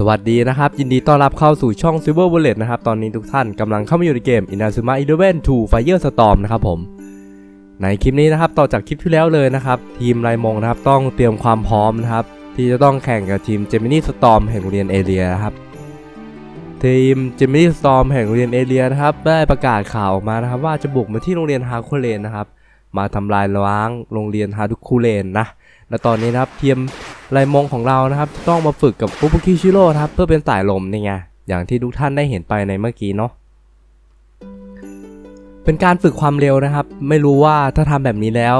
สวัสดีนะครับ ยินดีต้อนรับเข้าสู่ช่อง Silver Bullet นะครับ ตอนนี้ทุกท่านกำลังเข้ามาอยู่ในเกม Inazuma Eleven 2 Fire Storm นะครับผม ในคลิปนี้นะครับ ต่อจากคลิปที่แล้วเลยนะครับ ทีมไรมงนะครับ ต้องเตรียมความพร้อมนะครับ ที่จะต้องแข่งกับทีม Gemini Storm แห่งโรงเรียนเอเรียนะครับ ทีม Gemini Storm แห่งโรงเรียนเอเรียนะครับ ได้ประกาศข่าวออกมานะครับ ว่าจะบุกมาที่โรงเรียนฮาคุเลนนะครับ มาทำลายล้างโรงเรียนฮาดุคุเลนนะ และตอนนี้นะครับทีมไรมงของเรานะครับต้องมาฝึกกับฟุบุคิชิโร่ครับเพื่อเป็นสายลมนี่ไงอย่างที่ทุกท่านได้เห็นไปในเมื่อกี้เนาะเป็นการฝึกความเร็วนะครับ ไม่รู้ว่าถ้าทำแบบนี้แล้ว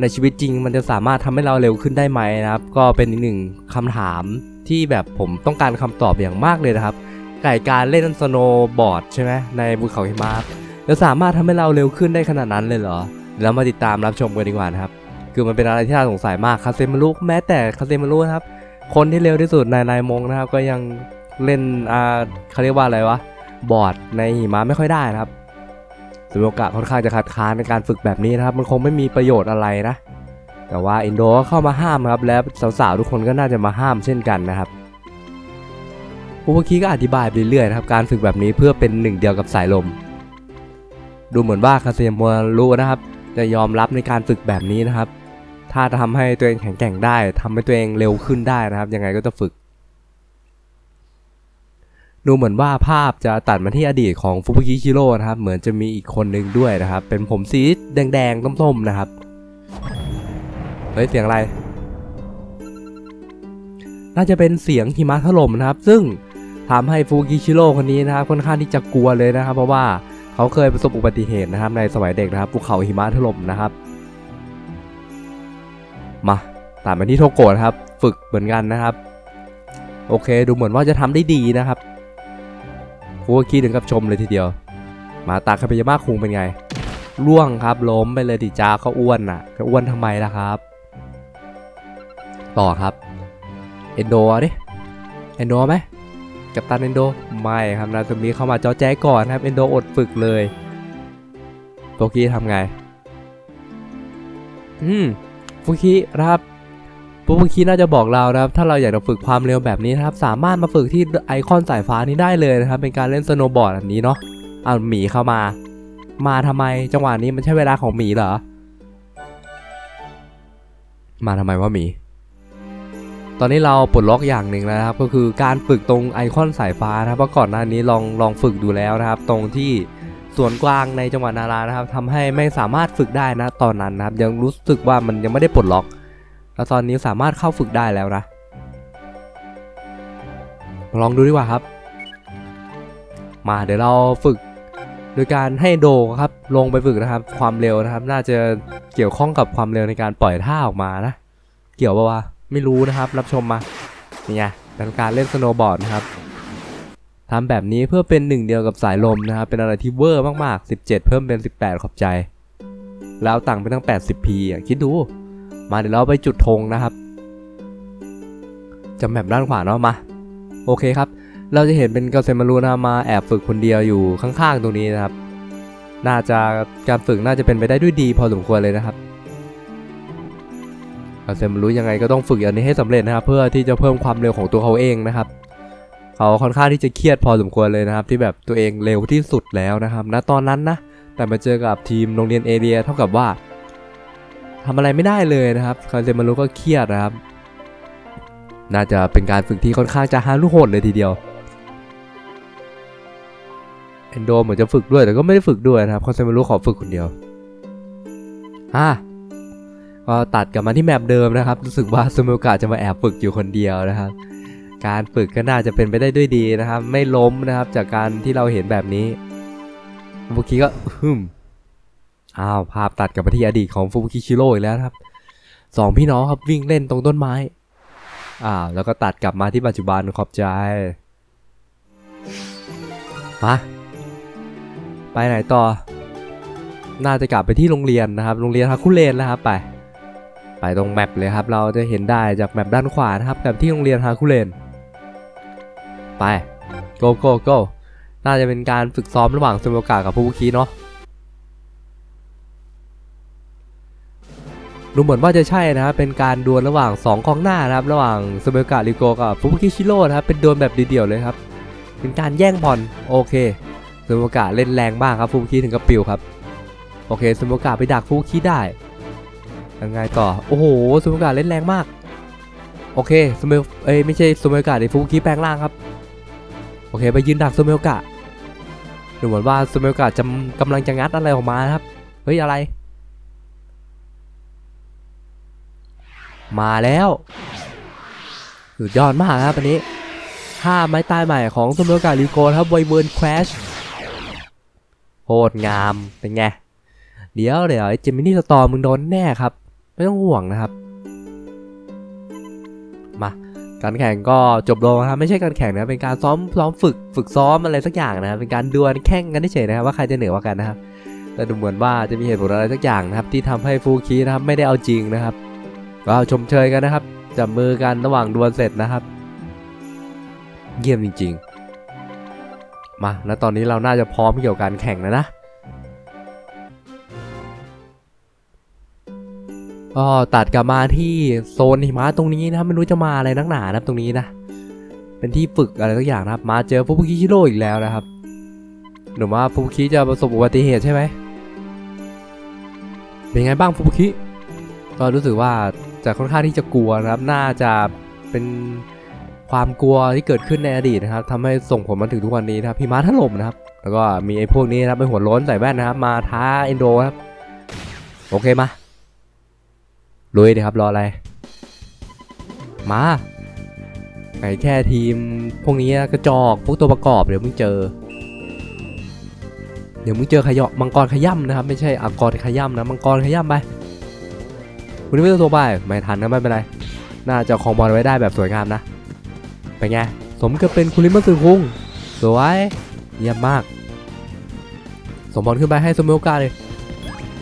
ในชีวิตจริงมันจะสามารถทำให้เราเร็วขึ้นได้ไหมนะครับ ก็เป็นอีกหนึ่งคำถามที่แบบผมต้องการคำตอบอย่างมากเลยนะครับไก่การเล่นสโนว์บอร์ดใช่ไหมในภูเขาหิมะจะสามารถทำให้เราเร็วขึ้นได้ขนาดนั้นเลยเหรอแล้วมาติดตามรับชมกันดีกว่านะครับ คือมันเป็นอะไรที่น่าสงสัยมากคาเซมารุแม้แต่คาเซมารุนะครับ คนที่เร็วที่สุดในนายมงนะครับ ก็ยังเล่นอ่าเขาเรียกว่าอะไรวะ บอร์ดในหิมะไม่ค่อยได้นะครับสุโอกะค่อนข้างจะคัดค้านในการฝึกแบบนี้นะครับ มันคงไม่มีประโยชน์อะไรนะ แต่ว่าอินโดก็เข้ามาห้ามครับ และสาวๆทุกคนก็น่าจะมาห้ามเช่นกันนะครับผู้เมื่อกี้ก็อธิบายไปเรื่อยๆนะครับ การฝึกแบบนี้เพื่อเป็นหนึ่งเดียวกับสายลม ดูเหมือนว่าคาเซมารุนะครับ จะยอมรับในการฝึกแบบนี้นะครับ ถ้าทำให้ตัวเองแข็งแกร่งได้ทำให้ตัวเองเร็วขึ้นได้นะครับ ยังไงก็จะฝึก ดูเหมือนว่าภาพจะตัดมาที่อดีตของฟุบุกิชิโร่นะครับ เหมือนจะมีอีกคนหนึ่งด้วยนะครับ เป็นผมสีแดงๆส้มๆนะครับ เฮ้ย เสียงอะไร น่าจะเป็นเสียงหิมะถล่มนะครับ ซึ่งทำให้ฟุบุกิชิโร่คนนี้นะครับค่อนข้างที่จะกลัวเลยนะครับ เพราะว่าเขาเคยประสบอุบัติเหตุนะครับ ในสมัยเด็กนะครับภูเขาหิมะถล่มนะครับ มาตามไปที่โทโกะนะครับ ฝึกเหมือนกันนะครับ โอเคดูเหมือนว่าจะทำได้ดีนะครับฟูกคีถึงกับชมเลยทีเดียว มาตาคาเบยาม่าคุงเป็นไงล่วงครับล้มไปเลยดิจ้าเขาอ้วนน่ะเขาอ้วนทำไมล่ะครับ ต่อครับเอนโดดิเอนโดไหมกับตันเอนโดไม่ครับนาซูมิเข้ามาจอแจ้ก่อนครับเอนโดอดฝึกเลยโตกี้ทำไง อืม ฟุคินะครับปุ๊ฟุคิน่าจะบอกเรานะครับ ถ้าเราอยากจะฝึกความเร็วแบบนี้นะครับ สามารถมาฝึกที่ไอคอนสายฟ้านี้ได้เลยนะครับ เป็นการเล่นสโนว์บอร์ดแบบนี้เนาะอ่าหมีเข้ามา มาทำไมจังหวะนี้มันใช่เวลาของหมีเหรอ มาทำไมว่าหมี ตอนนี้เราปลดล็อกอย่างหนึ่งแล้วนะครับ ก็คือการฝึกตรงไอคอนสายฟ้านะครับเพราะก่อนหน้านี้ลองลองฝึกดูแล้วนะครับ ตรงที่ สวนกวางในจังหวัดนารานะครับทำให้ไม่สามารถฝึกได้นะตอนนั้นนะครับ ยังรู้สึกว่ามันยังไม่ได้ปลดล็อก แล้วตอนนี้สามารถเข้าฝึกได้แล้วนะ ลองดูดีกว่าครับ มาเดี๋ยวเราฝึกโดยการให้โดครับลงไปฝึกนะครับ ความเร็วนะครับ น่าจะเกี่ยวข้องกับความเร็วในการปล่อยท่าออกมานะ เกี่ยวปะวะไม่รู้นะครับ รับชมมานี่ไงเป็นการเล่นสโนว์บอร์ดนะครับ ทำแบบนี้เพื่อเป็นหนึ่งเดียวกับสายลมนะครับ เป็นอะไรที่เวอร์มากๆ 17 เพิ่มเป็น 18 ขอบใจ แล้วต่างไปตั้ง 80p อะคิดดู มาเดี๋ยวเราไปจุดธงนะครับจำแบบด้านขวาเนาะมา โอเคครับ เราจะเห็นเป็นเกษมรูนะมาแอบฝึกคนเดียวอยู่ข้างๆตรงนี้นะครับ น่าจะการฝึกน่าจะเป็นไปได้ด้วยดีพอสมควรเลยนะครับเกษมรูยังไงก็ต้องฝึกอย่างนี้ให้สำเร็จนะครับ เพื่อที่จะเพิ่มความเร็วของตัวเขาเองนะครับ เขาค่อนข้างที่จะเครียดพอสมควรเลยนะครับ ที่แบบตัวเองเร็วที่สุดแล้วนะครับณตอนนั้นนะ แต่มาเจอกับทีมโรงเรียนเอเรียเท่ากับว่าทำอะไรไม่ได้เลยนะครับคาเซมารุก็เครียดนะครับ น่าจะเป็นการฝึกที่ค่อนข้างจะฮารุโหดเลยทีเดียวเอนโดเหมือนจะฝึกด้วยแต่ก็ไม่ได้ฝึกด้วยนะครับคาเซมารุขอฝึกคนเดียวอะก็ตัดกลับมาที่แมปเดิมนะครับ รู้สึกว่าสมุกะจะมาแอบฝึกอยู่คนเดียวนะครับ การฝึกก็น่าจะเป็นไปได้ด้วยดีนะครับ ไม่ล้มนะครับจากการที่เราเห็นแบบนี้เมื่อกี้ก็ฮึมอ้าวภาพตัดกลับมาที่อดีตของฟุบุคิชิโร่อีกแล้วครับสองพี่น้องครับวิ่งเล่นตรงต้นไม้อ้าวแล้วก็ตัดกลับมาที่ปัจจุบันขอบใจมาไปไหนต่อ น่าจะกลับไปที่โรงเรียนนะครับ โรงเรียนฮาคุเรนนะครับไป ไปตรงแมปเลยครับ เราจะเห็นได้จากแมปด้านขวานะครับกับที่โรงเรียนฮาคุเรน ไป go go go น่าจะเป็นการฝึกซ้อมระหว่างสมุกะกับฟุบุคิเนาะดูเหมือนว่าจะใช่นะครับเป็นการดวลระหว่าง 2กองหน้านะครับ ระหว่างสเมลกาลิโกกับฟุบุกิชิโร่นะครับ เป็นดวลแบบเดี่ยวๆเลยครับ เป็นการแย่งบอลโอเคสเมลกาเล่นแรงมากครับฟุบุกิถึงกับปิวครับ โอเคสเมลกาไปดักฟุบุกิได้ยังไงต่อ โอ้โหสเมลกาเล่นแรงมาก โอเคสเมเอ้ยไม่ใช่สเมลกาในฟุบุกิแปลงร่างครับ โอเคไปยืนดักสเมลกาดูเหมือนว่าสเมลกาจะกำลังจะงัดอะไรออกมาครับ เฮ้ยอะไร มาแล้วสุดยอดมากครับอันนี้ท่าไม้ตายใหม่ของสมรกาลิโกครับไวเวิร์นแครชโคตรงามเป็นไง เดี๋ยวเดี๋ยวเจมินี่สตอมึงโดนแน่ครับ ไม่ต้องห่วงนะครับ การแข่งก็จบลงนะครับไม่ใช่การแข่งนะเป็นการซ้อมซ้อมฝึกฝึกซ้อมอะไรสักอย่างนะครับเป็นการดวลแข่งกันเฉยนะครับว่าใครจะเหนือกว่ากันนะครับแต่ดูเหมือนว่าจะมีเหตุผลอะไรสักอย่างนะครับ ที่ทำให้ฟูคีนะครับไม่ได้เอาจริงนะครับก็ชมเชยกันนะครับจับมือกันระหว่างดวลเสร็จนะครับ เยี่ยมจริง ๆ มาแล้วตอนนี้เราน่าจะพร้อมเกี่ยวกับการแข่งแล้วนะ ก็ตัดกลับมาที่โซนหิมะตรงนี้นะครับไม่รู้จะมาอะไรนักหนานะครับตรงนี้นะเป็นที่ฝึกอะไรสักอย่างนะครับ มาเจอฟุบุกิชิโร่อีกแล้วนะครับหรือว่าฟุบุกิจะประสบอุบัติเหตุใช่ไหมเป็นไงบ้างฟุบุกิก็รู้สึกว่าจะค่อนข้างที่จะกลัวนะครับน่าจะเป็นความกลัวที่เกิดขึ้นในอดีตนะครับทำให้ส่งผลมาถึงทุกวันนี้นะครับพี่ม้าถล่มนะครับ แล้วก็มีไอ้พวกนี้นะครับเป็นหัวล้นใส่แว่นนะครับ มาท้าเอนโดครับ โอเคมา ลุยดีครับรออะไร มาไก่แค่ทีมพวกนี้กระจอกพวกตัวประกอบเดี๋ยวมึงเจอ เดี๋ยวมึงเจอขยะมังกรขย่ำนะครับ ไม่ใช่อังกรขย่ำนะมังกรขย่ำไปคุณไม่ต้องโทรไปไม่ทันนะไม่เป็นไร น่าจะครองบอลไว้ได้แบบสวยงามนะเป็นไงสมกับเป็นคุณลิมมัสึคุงสวยเยี่ยมมาก สมบอลขึ้นไปให้สมโอกาเลย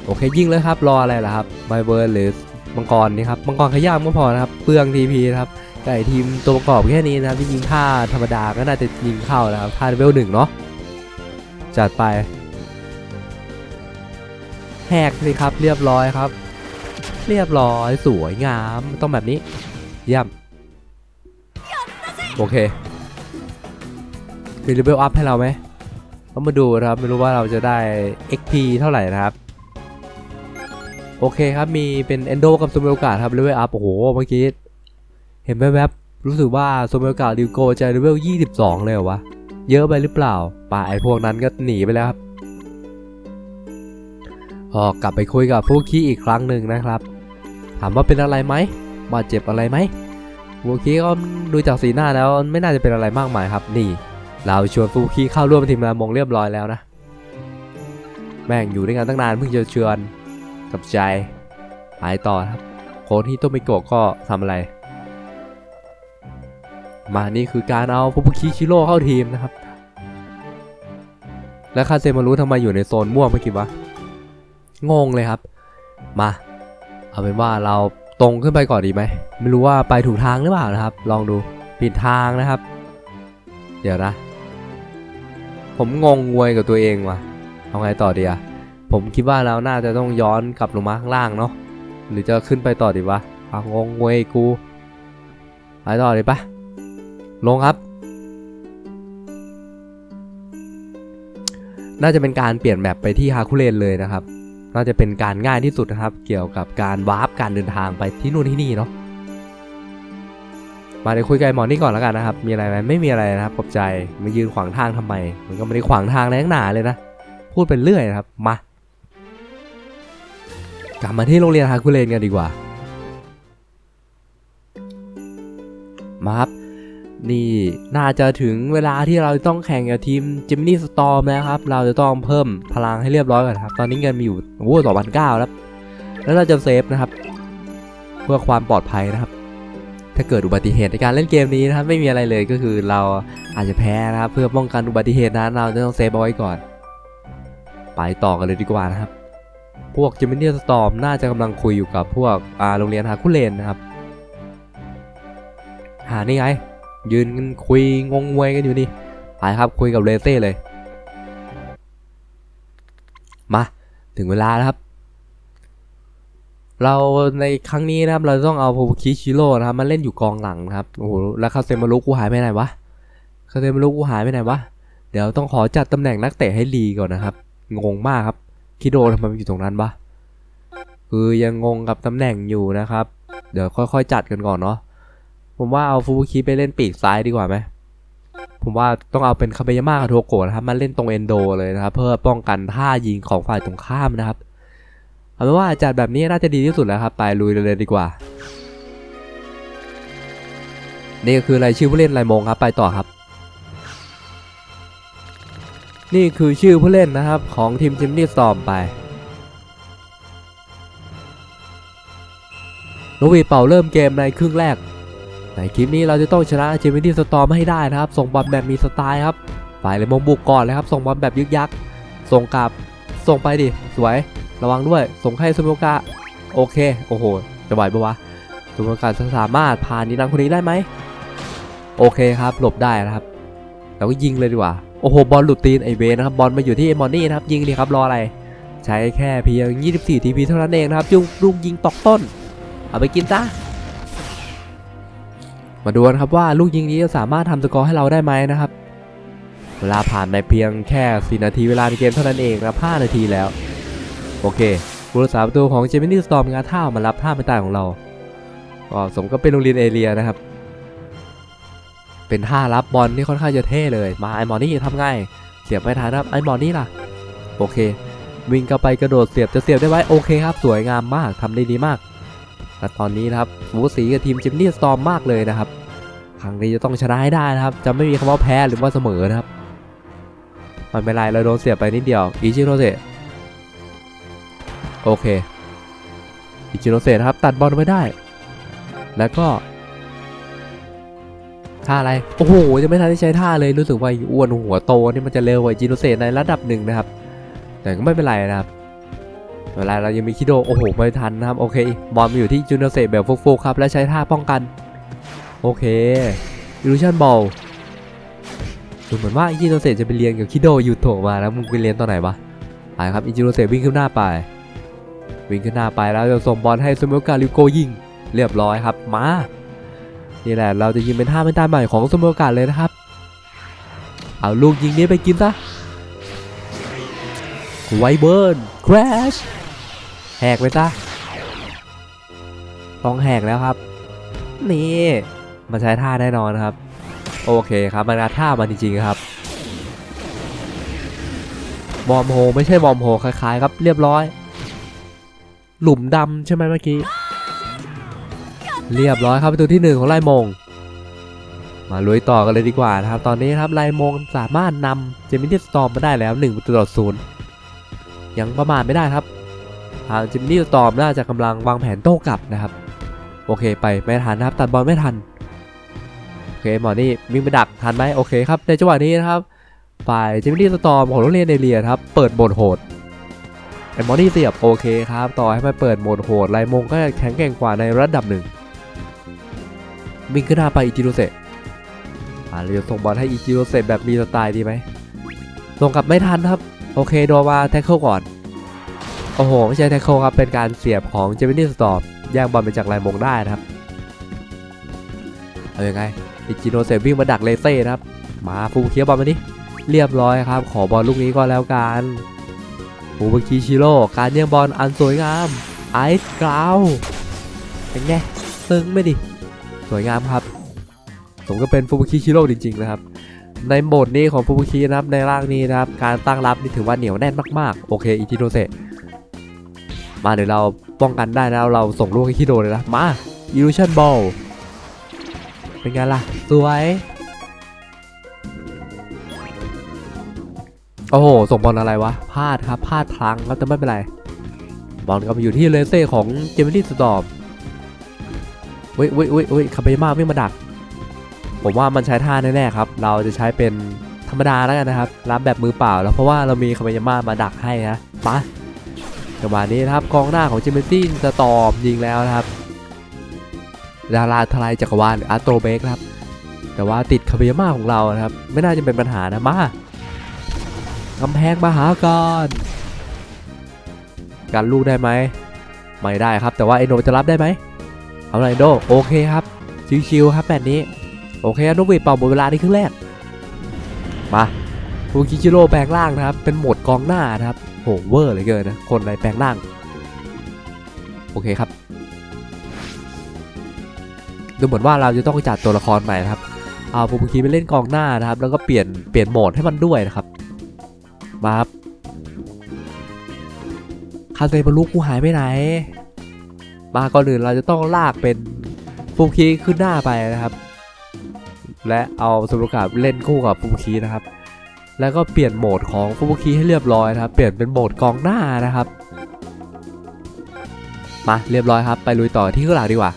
โอเคยิงเลยครับรออะไรล่ะครับไบเบิร์นหรือ มังกรนี่ครับมังกรขย่ำก็พอนะครับเปลืองทีพีนะครับไก่ทีมตัวประกอบแค่นี้นะครับที่ยิงท่าธรรมดาก็น่าจะยิงเข้านะครับท่าเลเวลหนึ่งเนาะจัดไปแหกสิครับเรียบร้อยครับ เรียบร้อยสวยงามต้องแบบนี้เยี่ยมโอเคมีเลเวลอัพให้เราไหมต้องมาดูนะครับไม่รู้ว่าเราจะได้ XP เท่าไหร่นะครับ โอเคครับ มีเป็นเอนโดกับสมเมลกาครับเลเวลอัพโอ้โห เมื่อกี้ เห็นแวบๆรู้สึกว่าสมเมลกาดิวโกจะเลเวล22 เลยเหรอวะ เยอะไปหรือเปล่า ป่าไอพวกนั้นก็หนีไปแล้วครับพอกลับไปคุยกับฟูคิอีกครั้งหนึ่งนะครับ ถามว่าเป็นอะไรไหมบาดเจ็บอะไรไหมฟูคิก็ดูจากสีหน้าแล้วไม่น่าจะเป็นอะไรมากมายครับ นี่ เราชวนฟูคิเข้าร่วมทีมงานมงเรียบร้อยแล้วนะ แม่งอยู่ด้วยกันตั้งนานเพิ่งจะเชิญ กับใจไปต่อครับโค้ชที่โตมิโกะก็ทำอะไร มานี่คือการเอาฟูบุคิชิโร่เข้าทีมนะครับ แล้วคาเซมารู้ทำไมอยู่ในโซนม่วงเมื่อกี้วะงงเลยครับ มา เอาเป็นว่าเราตรงขึ้นไปก่อนดีไหมไม่รู้ว่าไปถูกทางหรือเปล่านะครับ ลองดูผิดทางนะครับ เดี๋ยวนะ ผมงงงวยกับตัวเองว่ะเอาไงต่อดีอะ ผมคิดว่าเราน่าจะต้องย้อนกลับลงมาข้างล่างเนาะหรือจะขึ้นไปต่อดีวะเอางงงวยกูไปต่อดีปะลงครับ น่าจะเป็นการเปลี่ยนแมปไปที่ฮาคุเรนเลยนะครับ น่าจะเป็นการง่ายที่สุดนะครับ เกี่ยวกับการวาร์ปการเดินทางไปที่นู่นที่นี่เนาะมาเดี๋ยวคุยกับหมอนี่ก่อนแล้วกันนะครับ มีอะไรไหมไม่มีอะไรนะครับขอบใจมายืนขวางทางทำไม มันก็ไม่ได้ขวางทางแรงหนาเลยนะ พูดเป็นเรื่อยนะครับ มา กลับมาที่โรงเรียนฮาคุเรนกันดีกว่า มาครับ นี่น่าจะถึงเวลาที่เราต้องแข่งกับทีมจิมมี่สตอมนะครับ เราจะต้องเพิ่มพลังให้เรียบร้อยก่อนครับ ตอนนี้เงินมีอยู่โอ้สองพันเก้าแล้ว แล้วเราจะเซฟนะครับ เพื่อความปลอดภัยนะครับ ถ้าเกิดอุบัติเหตุในการเล่นเกมนี้นะครับ ไม่มีอะไรเลยก็คือเราอาจจะแพ้นะครับ เพื่อป้องกันอุบัติเหตุนั้นเราจะต้องเซฟเอาไว้ก่อน ไปต่อกันเลยดีกว่านะครับ พวกจิมมี่สตอมน่าจะกำลังคุยอยู่กับพวกอาโรงเรียนฮาคุเรนนะครับ หานี่ไง ยืนกันคุยงงงวยกันอยู่นี่ไปครับคุยกับเรเซ่เลย มาถึงเวลาแล้วครับ เราในครั้งนี้นะครับ เราต้องเอาโพคิชิโร่นะครับมาเล่นอยู่กองหลังนะครับโอ้โหแล้วคาเซมารุกูหายไปไหนวะคาเซมารุกูหายไปไหนวะเดี๋ยวต้องขอจัดตำแหน่งนักเตะให้ลีก่อนนะครับงงมากครับ คิโดทำไมมันอยู่ตรงนั้นวะคือยังงงกับตำแหน่งอยู่นะครับ เดี๋ยวค่อยๆ จัดกันก่อนเนาะผมว่าเอาฟูบุคิไปเล่นปีกซ้ายดีกว่าไหมผมว่าต้องเอาเป็นคาเบยาม่ากับโทโกะนะครับมาเล่นตรงเอนโดเลยนะครับ เพื่อป้องกันท่ายิงของฝ่ายตรงข้ามนะครับเอาเป็นว่าจัดแบบนี้น่าจะดีที่สุดแล้วครับ ไปลุยเลยดีกว่า นี่ก็คือรายชื่อผู้เล่นรายมงครับ ไปต่อครับ นี่คือชื่อผู้เล่นนะครับของทีมจิมนี่สตอมไปนกหวีเป่าเริ่มเกมในครึ่งแรก ในคลิปนี้เราจะต้องชนะจิมนี่สตอมให้ได้นะครับ ส่งบอลแบบมีสไตล์ครับ ฝ่ายเลยมงบุกก่อนเลยครับ ส่งบอลแบบยึกยัก ส่งกลับ ส่งไปดิ สวย ระวังด้วย ส่งให้ซูโมกะ โอเค โอ้โห จะไหวปะวะซูโมกะจะสามารถผ่านนิรันคนนี้ได้ไหม โอเคครับ หลบได้นะครับแล้วก็ยิงเลยดีกว่า โอ้โห บอลหลุดตีนไอเวนนะครับ บอลมาอยู่ที่เอมอนนี่นะครับ ยิงดีครับ รออะไร ใช้แค่เพียง 24ทีพีเท่านั้นเองนะครับจุงลูกยิงตอกต้น เอาไปกินซะมาดูกันครับว่าลูกยิงนี้จะสามารถทำสกอร์ให้เราได้ไหมนะครับ เวลาผ่านไปเพียงแค่ 4 นาทีเวลาในเกมเท่านั้นเองนะ5นาทีแล้ว โอเคผู้รักษาประตูของเจมินี่สตอมงานท่ามารับท่าไม่ตายของเราก็สมก็เป็นโรงเรียนเอเรียนะครับ เป็นท่ารับบอลที่ค่อนข้างจะเท่เลย มาไอมอนี่ทำไงเสียบไม่ทันครับไอมอนี่ล่ะ โอเค วิ่งเข้าไปกระโดดเสียบจะเสียบได้ไหมโอเคครับ สวยงามมากทำได้ดีมากและตอนนี้นะครับฟูสีกับทีมเจมินี่สตอมมากเลยนะครับครั้งนี้จะต้องชนะให้ได้นะครับ จะไม่มีคำว่าแพ้หรือว่าเสมอนะครับมันเป็นไรเราโดนเสียบไปนิดเดียวอิชิโรเซะโอเคอิชิโรเซะครับตัดบอลไว้ได้ แล้วก็ ท่าอะไร โอ้โหยังไม่ทันได้ใช้ท่าเลยรู้สึกว่าอ้วนหัวโตนี่มันจะเร็วกว่าอิโรเซในระดับหนึ่งนะครับ แต่ก็ไม่เป็นไรนะครับเวลาเรายังมีคิโด โอ้โห ไม่ทันนะครับ โอเค บอลมาอยู่ที่จูโนเซแบบฟุกๆครับ และใช้ท่าป้องกัน โอเคอิลูชันบอลดูเหมือนว่าอิจิโรเซจะไปเรียนกับคิโดยูโตมาแล้วมึงไปเรียนตอนไหนวะไปครับอิจิโรเซวิ่งขึ้นหน้าไป วิ่งขึ้นหน้าไปแล้วจะส่งบอลให้ซูเมโอกาลิโกยิง เรียบร้อยครับ มา นี่แหละเราจะยิงเป็นท่าเป็นตาใหม่ของซูเมโอกาเลยนะครับ เอาลูกยิงนี้ไปกินซะไวเบิร์นคราชแหกไปซะต้องแหกแล้วครับ นี่มันใช้ท่าแน่นอนครับ โอเคครับมันงัดท่ามันจริงๆครับบอมโฮไม่ใช่บอมโฮคล้ายๆ ครับเรียบร้อย หลุมดำใช่ไหมเมื่อกี้ เรียบร้อยครับประตูที่หนึ่งของไลมง มาลุยต่อกันเลยดีกว่านะครับ ตอนนี้ครับไลมงสามารถนำเจมินี่สตอมมาได้แล้ว1ประตูต่อศูนย์ยังประมาทไม่ได้ครับทางเจมินี่สตอมน่าจะกำลังวางแผนโต้กลับนะครับ โอเคไปไม่ทันนะครับ ตัดบอลไม่ทันโอเคหมอนี่วิ่งไปดักทันไหมโอเคครับในจังหวะนี้นะครับฝ่ายเจมินี่สตอมของโรงเรียนเอเรียครับเปิดโหมดโหดไอ้มอนี่เสียบโอเคครับ ต่อให้มันเปิดโหมดโหดไลมงก็แข็งแกร่งกว่าในระดับหนึ่ง วิ่งขึ้นหน้าไปอิจิโรเซะอ่าเราจะส่งบอลให้อิจิโรเซะแบบมีสไตล์ดีไหมส่งกลับไม่ทันครับ โอเคโดนมาแท็กเกิลก่อน โอ้โห ไม่ใช่แท็กเกิลครับ เป็นการเสียบของเจมินี่สตอมแย่งบอลไปจากไลมงได้นะครับ เอาอยังไง อิจิโนเซวิ่งมาดักเลเซ่นะครับ มาฟูเคียบอลมาดิเรียบร้อยครับ ขอบอลลูกนี้ก็แล้วกันฟูบคิชิโร่การย่งบอลอันสวยงามไอซ์กราวเป็นไง ซึ้งไหม่ดิ สวยงามครับผมก็เป็นฟูบุคิชิโร่จริงๆนะครับ ในโหมดนี้ของฟูบุคินะครับในร่างนี้นะครับ การตั้งรับนี่ถือว่าเหนียวแน่นมากๆ โอเคอิจิโนเซมาเดี๋ยวเราป้องกันได้นะเราส่งลูกให้คิโดเลยนะ มา Illusion Ball เป็นไงล่ะ สวย โอ้โห ส่งบอลอะไรวะ พลาดครับ พลาดพลังครับแต่ไม่เป็นไร บอลก็ไปอยู่ที่เลเซ่ของเจมินี่สตอมเว้ยเว้ยเว้ยเว้ยคาเบมาไม่มาดัก ผมว่ามันใช้ท่าแน่ๆครับ เราจะใช้เป็นธรรมดาแล้วกันนะครับ รับแบบมือเปล่าแล้วเพราะว่าเรามีคาเบยาม่ามาดักให้นะปะจังหวะนี้นะครับกองหน้าของเจมินี่สตอมยิงแล้วนะครับ ดาราทลายจักรวาลหรืออาร์โตเบกครับ แต่ว่าติดคาเบยาม่าของเรานะครับ ไม่น่าจะเป็นปัญหานะมากำแพงมหาการการลูกได้ไหมไม่ได้ครับ แต่ว่าเอนโดจะรับได้ไหม เอาหน่อยเอนโดโอเคครับ ชิวๆครับแบบนี้ โอเคครับนกหวีเป่าหมดเวลาในครึ่งแรก มาฟูคิชิโร่แปลงร่างนะครับ เป็นโหมดกองหน้านะครับ โหเวอร์เลยเกินนะ คนอะไรแปลงร่าง โอเคครับ ดูเหมือนว่าเราจะต้องจัดตัวละครใหม่นะครับ เอาฟูคิไปเล่นกองหน้านะครับ แล้วก็เปลี่ยนเปลี่ยนโหมดให้มันด้วยนะครับ มาครับคาเซบารุกูหายไปไหน มาก่อนอื่นเราจะต้องลากเป็นฟูคีขึ้นหน้าไปนะครับ และเอาสมุกาเล่นคู่กับฟูคีนะครับ แล้วก็เปลี่ยนโหมดของฟูคีให้เรียบร้อยนะครับ เปลี่ยนเป็นโหมดกองหน้านะครับ มาเรียบร้อยครับ ไปลุยต่อที่ข้างหลังดีกว่า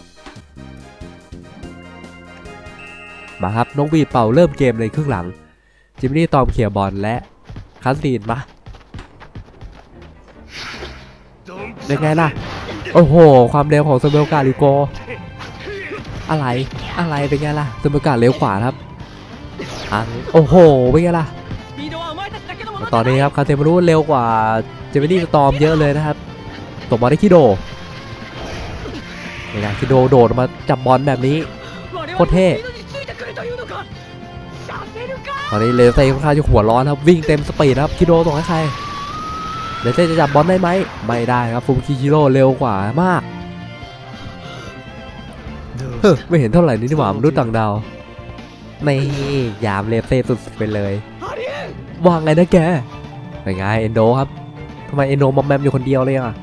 มาครับนกบีเป่าเริ่มเกมเลยครึ่งหลัง จิมมี่ตอมเขี่ยบอลและคัสซีนมาเป็นไงล่ะ โอ้โห ความเร็วของสเบลกาลิโก อะไร อะไรเป็นไงล่ะสเบลกาเร็วขวาครับอันโอ้โห เป็นไงล่ะ ตอนนี้ครับคาเทมารุเร็วกว่าเจมินี่สตอมเยอะเลยนะครับ ตบมาได้คิโดนี่นคิโดโดดมาจับบอลแบบนี้โคตรเท่ตอนนี้เลเซ่ค่อนข้างจะหัวร้อนครับ วิ่งเต็มสปีดครับคิโดส่งให้ใคร เลเซ่จะจับบอลได้ไหม ไม่ได้ครับฟุงคิคิโร่เร็วกว่ามาก เฮ้อไม่เห็นเท่าไหร่นี่หว่ามนุษย์ต่างดาว ไม่ยามเลเซ่สุดๆไปเลย วางไงนะแกเป็นไงเอนโดครับทำไมเอนโดมอมแมมอยู่คนเดียวเลยอะ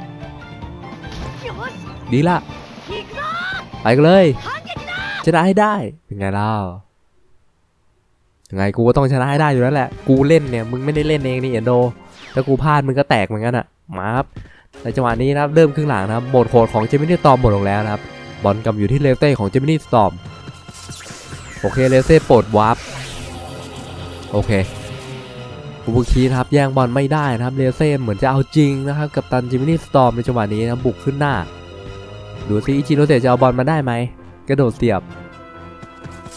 ดีละ ไปกันเลย ชนะให้ได้ เป็นไงเล่าไงกูก็ต้องชนะให้ได้อยู่แล้วแหละ กูเล่นเนี่ย มึงไม่ได้เล่นเองนี่เอนโด ถ้ากูพลาดมึงก็แตกเหมือนกันอะมาครับในจังหวะนี้นะครับเริ่มครึ่งหลังนะครับหมดโหดของเจมินี่สตอมหมดลงแล้วนะครับบอลกำอยู่ที่เลเต้ของเจมินี่สตอมโอเคเลเซ่ปลดวาร์ปโอเคฟูบุคีนะครับแย่งบอลไม่ได้นะครับเลเซ่เหมือนจะเอาจริงนะครับกับตันเจมินี่สตอมในจังหวะนี้นะบุกขึ้นหน้า ดูซิอิจิโนเตะจะเอาบอลมาได้ไหมกระโดดเสียบ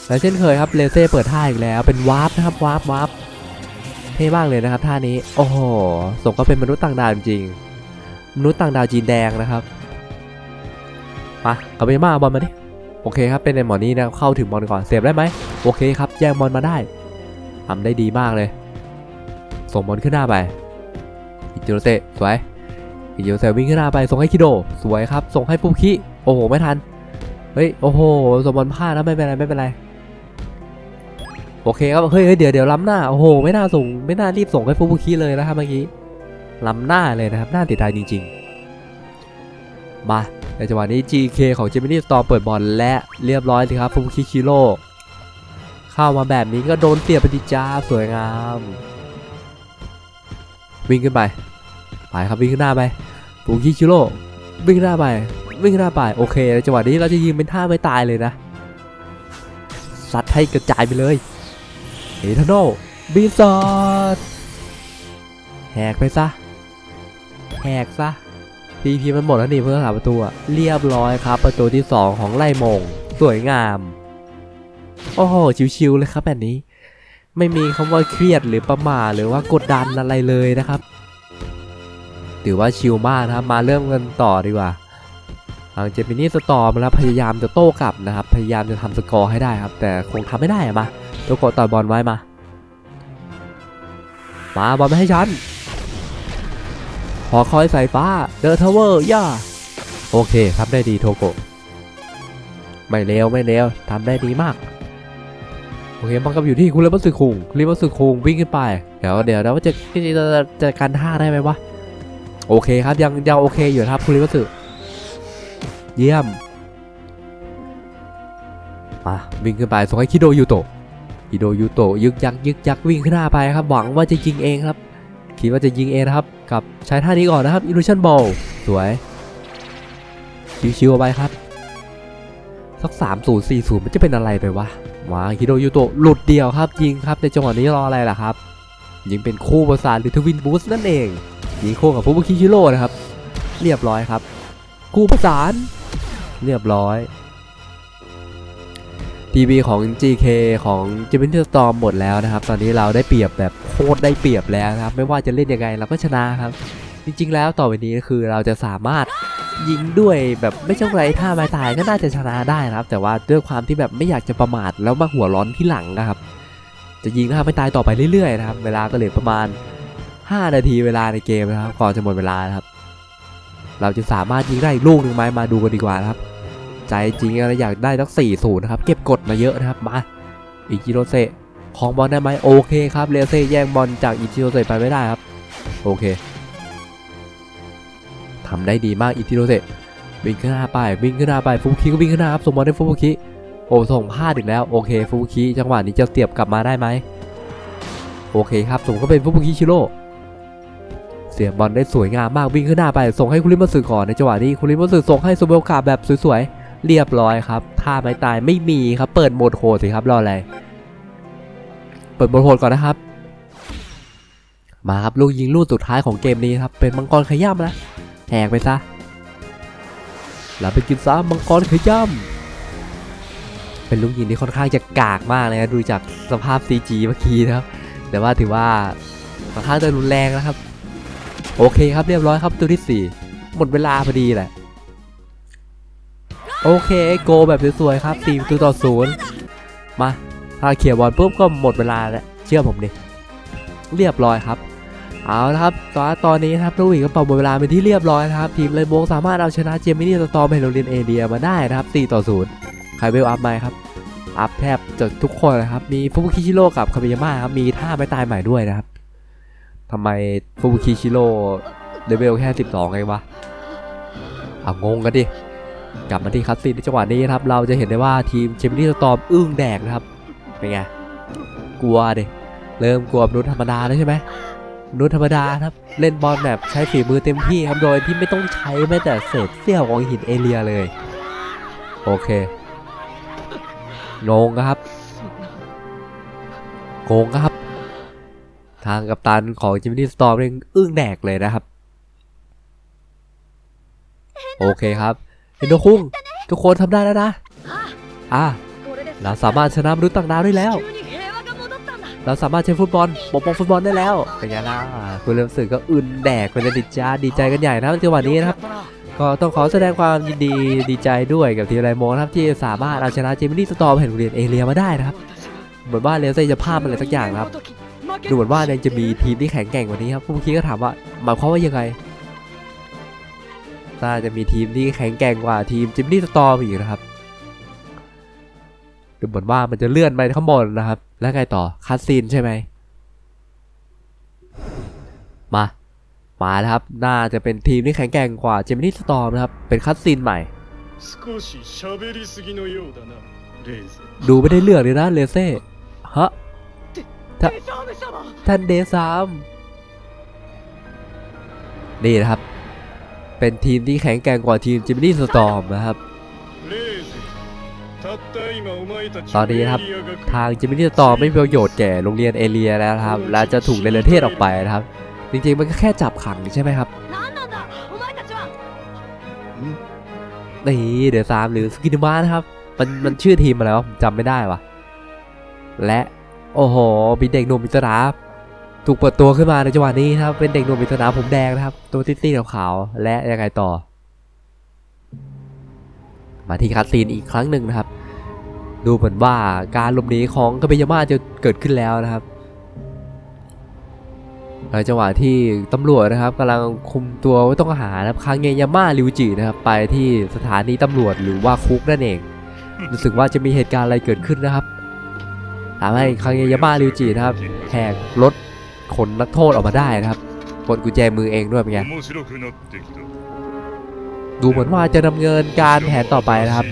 และเช่นเคยครับเลเซ่เปิดท่าอีกแล้วเป็นวาร์ปนะครับวาร์ปวาร์ป เท่มากเลยนะครับท่านี้ โอ้โหสมก็เป็นมนุษย์ต่างดาวจริง มนุษย์ต่างดาวจีนแดงนะครับมาเอาไปมาเอาบอลมาดิ โอเคครับ เป็นในหมอนี้นะ เข้าถึงบอลก่อน เสียบได้ไหม โอเคครับ แย่งบอลมาได้ทำได้ดีมากเลย ส่งบอลขึ้นหน้าไป อิจิโรเตะ สวย อิจิโรเตะวิ่งขึ้นหน้าไป ส่งให้คิโด สวยครับ ส่งให้ฟุคิ โอ้โห ไม่ทัน เฮ้ย โอ้โหสมบอลพลาดแล้วไม่เป็นไร ไม่เป็นไร โอเคครับเฮ้ยเฮ้ยเดี๋ยวเดี๋ยวล้ำหน้า โอ้โห ไม่น่าส่ง ไม่น่ารีบส่งให้ฟูบุคิเลยนะครับเมื่อกี้ล้ำหน้าเลยนะครับ น่าติดตามจริง ๆ มาในจังหวะนี้ GK ของ g e m i n i Storm เปิดบอลและเรียบร้อยสิครับฟูบุคิคิโร่เข้ามาแบบนี้ก็โดนเสียบไปดิจ้าสวยงาม วิ่งขึ้นไป ไปครับวิ่งขึ้นหน้าไปฟูบุคิคิโร่วิ่งขึ้นหน้าไป วิ่งหน้าไป โอเคในจังหวะนี้เราจะยิงเป็นท่าไม่ตายเลยนะซัดให้กระจายไปเลย เอทโนบีซอดแหกไปซะ แหกซะพีพีมันหมดแล้วนี่เพื่อหาประตูอะเรียบร้อยครับ ประตูที่ 2 ของไล่มง สวยงาม โอ้โห ชิวๆเลยครับแบบนี้ ไม่มีคำว่าเครียดหรือประหม่าหรือว่ากดดันอะไรเลยนะครับ ถือว่าชิลมากนะครับ มาเริ่มกันต่อดีกว่าทางเจมินี่สตอร์มแล้วพยายามจะโต้กลับนะครับ พยายามจะทำสกอร์ให้ได้ครับ แต่คงทำไม่ได้อะมา ตัวกดต่อบอลไว้มา มาบอลไมาให้ฉันพอคอยสายฟ้า เดอะทาวเวอร์ ย่า โอเคทำได้ดีโทโกะไม่เลวไม่เลวทำได้ดีมาก โอเคมันก็อยู่ที่คุณเลมัสึคุงเลมัสึคุงวิ่งขึ้นไป เดี๋ยวเดี๋ยวเดี๋ยวว่าจะจะจะจะกันท่าได้ไหมวะ โอเคครับยังยังโอเคอยู่ครับคุณเลมัสึเยี่ยม มาวิ่งขึ้นไปส่งให้คิโดยูโตะ คิโดยูโตะยึกยักยึกยักวิ่งขึ้นหน้าไปครับ หวังว่าจะยิงเองครับ คิดว่าจะยิงเองนะครับ กับใช้ท่านี้ก่อนนะครับ illusion ball สวย ชิวๆเอาไปครับ สัก3 0 4 0 มันจะเป็นอะไรไปวะมาคิโดยูโตะหลุดเดียวครับ ยิงครับในจังหวะนี้รออะไรล่ะครับ ยิงเป็นคู่ประสานหรือทวินบูสนั่นเองยิงคู่กับฟุบุคิชิโร่นะครับ เรียบร้อยครับ คู่ประสาน เรียบร้อย ทีวีของ GK ของ j e m i n i Storm หมดแล้วนะครับ ตอนนี้เราได้เปรียบแบบโคตรได้เปรียบแล้วนะครับ ไม่ว่าจะเล่นยังไงเราก็ชนะครับ จริง ๆ แล้วต่อไปนี้คือเราจะสามารถยิงด้วยแบบไม่ช่องไรท่าไม้ตายก็น่าจะชนะได้นะครับ แต่ว่าด้วยความที่แบบไม่อยากจะประมาทแล้วมาหัวร้อนที่หลังนะครับ จะยิงท่าไม้ตายต่อไปเรื่อยๆนะครับ เวลาก็เหลือประมาณ 5 นาทีเวลาในเกมนะครับก่อนจะหมดเวลานะครับ เราจะสามารถยิงได้อีกลูกหนึ่งไหมมาดูกันดีกว่านะครับ ใจจริงเราอยากได้ตั้ง4 0นย์นะครับ เก็บกดมาเยอะนะครับ มา อิจิโรเซของบอลได้ไหมโอเคครับเรเซ่แย่งบอลจากอิจิโรเซไปไม่ได้ครับ โอเคทำได้ดีมากอิจิโรเซวิ่งขึ้นหน้าไปวิ่งขึ้นหน้าไปฟุบุคิก็วิ่งขึ้นหน้าครับส่งบอลให้ฟุบุคิโอ้ส่งพลาดอีกแล้วโอเคฟุบุคิจังหวะนี้จะเสียบกลับมาได้ไหมโอเคครับส่งก็เป็นฟุบุคิชิโร่เสียบบอลได้สวยงามมากวิ่งขึ้นหน้าไปส่งให้คุริมัสึก่อนในจังหวะนี้คุริมัสึส่งให้ซูเบลกาแบบสวยๆ เรียบร้อยครับท่าไม้ตายไม่มีครับ เปิดโหมดโหดสิครับรออะไรเปิดโหมดโหดก่อนนะครับ มาครับลูกยิงลูกสุดท้ายของเกมนี้ครับ เป็นมังกรขย้ำนะแหกไปซะแล้วไปกินซะมังกรขย้ำเป็นลูกยิงที่ค่อนข้างจะกากมากเลยนะดูจากสภาพ CG เมื่อกี้นะครับ แต่ว่าถือว่าค่อนข้างจะรุนแรงนะครับ โอเคครับเรียบร้อยครับตัวที่ 4 หมดเวลาพอดีแหละ โอเคโกแบบสวยๆครับ4ประตูต่อศูนย์มาถ้าเคลียบอลปุ๊บก็หมดเวลาแล้วเชื่อผมดิเรียบร้อยครับ เอาละครับตอนตอนนี้นะครับลูกอีกก็เป่าหมดเวลาเป็นที่เรียบร้อยนะครับ ทีมเลนโบงสามารถเอาชนะเจมินี่สตอมเฮโรลินเอเดียมาได้นะครับ4ต่อ0ใครเวลอัพไหมครับอัพแทบจะทุกคนนะครับมีฟุบุคิชิโร่กับคาเบยาม่าครับมีท่าไม่ตายใหม่ด้วยนะครับทำไมฟุบุคิชิโร่เลเวลแค่ 12ไงวะเอางงกันดิ กลับมาที่คัสซีนในจังหวะนี้นะครับเราจะเห็นได้ว่าทีมเจมินี่สตอมอึ้งแดกนะครับเป็นไงกลัวดิเริ่มกลัวมนุษย์ธรรมดาแล้วใช่ไหมมนุษย์ธรรมดาครับเล่นบอลแบบใช้ฝีมือเต็มที่ครับโดยที่ไม่ต้องใช้แม้แต่เศษเสี้ยวของหินเอเรียเลย โอเคงงครับงงครับ ทางกัปตันของจิมมี่สตอมเองอึ้งแดกเลยนะครับ โอเคครับ เห็นโดคุงทุกคนทำได้แล้วนะ อ่าเราสามารถชนะมนุษย์ต่างดาวได้แล้ว เราสามารถใช้ฟุตบอลปกป้องฟุตบอลได้แล้วเป็นไงล่ะคุณเริ่มสื่อก็อื่นแดกเป็นดิจ้าดีใจกันใหญ่นะครับจังหวะนี้นะครับ ก็ต้องขอแสดงความยินดีดีใจด้วยกับทีมไรโมนะครับที่สามารถเอาชนะเจมินี่สตอร์แห่งโรงเรียนเอเรียมาได้นะครับเหมือนว่าเลเซ่จะพลาดอะไรสักอย่างนะครับดูเหมือนว่าเนี่ยจะมีทีมที่แข็งแกร่งกว่านี้ครับผู้เมื่อกี้ก็ถามว่าหมายความว่ายังไง ตาจะมีทีมที่แข็งแกร่งกว่าทีมจิมมี่สตอร์อีกนะครับดูเหมือนว่ามันจะเลื่อนไปข้างบนนะครับ แล้วไงต่อคัสซีนใช่ไหมมามาครับ น่าจะเป็นทีมที่แข็งแกร่งกว่าเจมินี่สตอมนะครับ เป็นคัสซินใหม่ ดูไม่ได้เลือกเลยนะเลเซ่ฮะท่านเดซาม นี่นะครับ เป็นทีมที่แข็งแกร่งกว่าทีมจิมมี่สตอมนะครับ ตอนนี้ครับทางจิมมี่สตอมไม่มีประโยชน์แก่โรงเรียนเอเรียแล้วครับ และจะถูกเนเทศออกไปนะครับ จริงๆมันก็แค่จับขังใช่ไหมครับนี่เดี๋ยสามหรือสกินมานครับ มันมันชื่อทีมอะไรวะผจำไม่ได้วะและ โอ้โหมีเด็กหนุ่มอิสระ ถูกเปิดตัวขึ้นมาในจังหวะนี้นะครับ เป็นเด็กหนุ่มปริศนาผมแดงนะครับ ตัวตี้ๆขาวๆและยังไงต่อ มาที่คัสซีนอีกครั้งหนึ่งนะครับ ดูเหมือนว่าการหลบหนีของกาเบยาม่าจะเกิดขึ้นแล้วนะครับในจังหวะที่ตำรวจนะครับกำลังคุมตัวไว้ต้องหานะครับคางเงยาม่าริวจินะครับ ไปที่สถานีตำรวจหรือว่าคุกนั่นเอง รู้สึกว่าจะมีเหตุการณ์อะไรเกิดขึ้นนะครับทำให้คางเงยาม่าริวจินะครับแหกรถ ขนนักโทษออกมาได้นะครับกดกุญแจมือเองด้วยเป็นไงดูเหมือนว่าจะดำเนินการแผนต่อไปนะครับ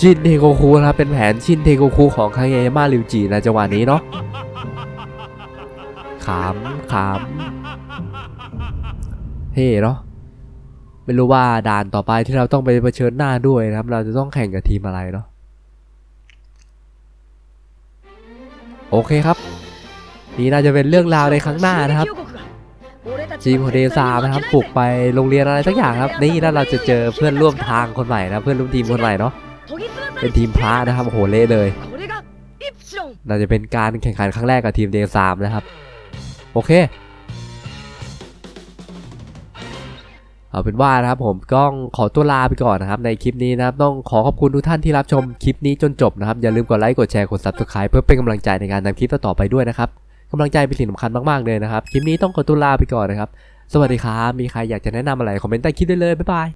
ชินเทโกคุนะครับเป็นแผนชินเทโกคุของคางเยามาริวจินจังหวะนี้เนาะขำขำเฮ่เนาะไม่รู้ว่าด่านต่อไปที่เราต้องไปเผชิญหน้าด้วยนะครับ เราจะต้องแข่งกับทีมอะไรเนาะ โอเคครับ นี่น่าจะเป็นเรื่องราวในครั้งหน้านะครับทีมของเดซานะครับปลุกไปโรงเรียนอะไรสักอย่างครับ นี่น่าเราจะเจอเพื่อนร่วมทางคนใหม่นะเพื่อนร่วมทีมคนใหม่เนาะเป็นทีมพระนะครับโหเละเลยน่าจะเป็นการแข่งขันครั้งแรกกับทีมเดซามนะครับ โอเค เอาเป็นว่านะครับผมก็ขอตัวลาไปก่อนนะครับในคลิปนี้นะครับต้องขอขอบคุณทุกท่านที่รับชมคลิปนี้จนจบนะครับอย่าลืมกดไลค์กดแชร์กด subscribe เพื่อเป็นกำลังใจในการทำคลิปต่อๆไปด้วยนะครับกำลังใจเป็นสิ่งสำคัญมากๆเลยนะครับคลิปนี้ต้องขอตัวลาไปก่อนนะครับ สวัสดีครับมีใครอยากจะแนะนำอะไรคอมเมนต์ใต้คลิปได้เลยบ๊ายบาย